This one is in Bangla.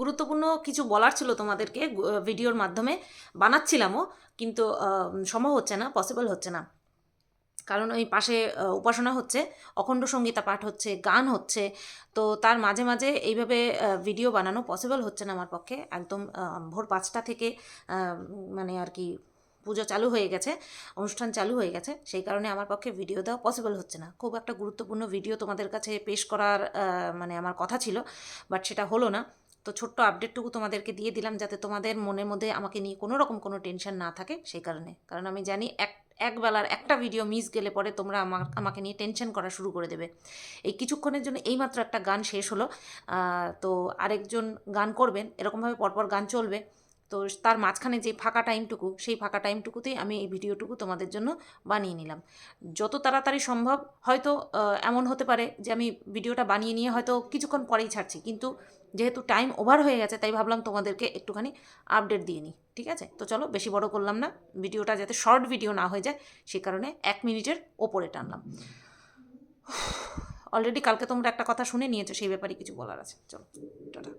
গুরুত্বপূর্ণ কিছু বলার ছিল তোমাদেরকে ভিডিওর মাধ্যমে বানাচ্ছিলামও, কিন্তু সম্ভব হচ্ছে না পসিবল হচ্ছে না। কারণ ওই পাশে উপাসনা হচ্ছে, অখণ্ড সঙ্গীতা পাঠ হচ্ছে, গান হচ্ছে, তো তার মাঝে মাঝে এইভাবে ভিডিও বানানো পসিবল হচ্ছে না আমার পক্ষে। একদম ভোর পাঁচটা থেকে মানে আর কি পুজো চালু হয়ে গেছে, অনুষ্ঠান চালু হয়ে গেছে, সেই কারণে আমার পক্ষে ভিডিও দেওয়া পসিবল হচ্ছে না। খুব একটা গুরুত্বপূর্ণ ভিডিও তোমাদের কাছে পেশ করার মানে আমার কথা ছিল বাট সেটা হলো না। তো ছোট্ট আপডেটটুকু তোমাদেরকে দিয়ে দিলাম যাতে তোমাদের মনের মধ্যে আমাকে নিয়ে কোনো রকম কোনো টেনশন না থাকে সেই কারণে। কারণ আমি জানি এক একবেলার একটা ভিডিও মিস গেলে পরে তোমরা আমার, আমাকে নিয়ে টেনশন করা শুরু করে দেবে। এই কিছুক্ষণের জন্য এইমাত্র একটা গান শেষ হলো। তো আরেকজন গান করবেন, এরকমভাবে পরপর গান চলবে। তো তার মাঝখানে যে ফাঁকা টাইমটুকু, সেই ফাঁকা টাইমটুকুতেই আমি এই ভিডিওটুকু তোমাদের জন্য বানিয়ে নিলাম। যত তাড়াতাড়ি সম্ভব হয়তো এমন হতে পারে যে আমি ভিডিওটা বানিয়ে নিয়ে হয়তো কিছুক্ষণ পরেই ছাড়ছি। কিন্তু যেহেতু টাইম ওভার হয়ে গেছে, তাই ভাবলাম তোমাদেরকে একটুখানি আপডেট দিয়ে নিই, ঠিক আছে? তো চলো, বেশি বড় করলাম না। ভিডিওটা যাতে শর্ট ভিডিও না হয়ে যায়, সে কারণে এক মিনিটের ওপরে টানলাম। অলরেডি কালকে তোমরা একটা কথা শুনে নিয়েছো, সেই ব্যাপারে কিছু বলার আছে। চলো, টাটা।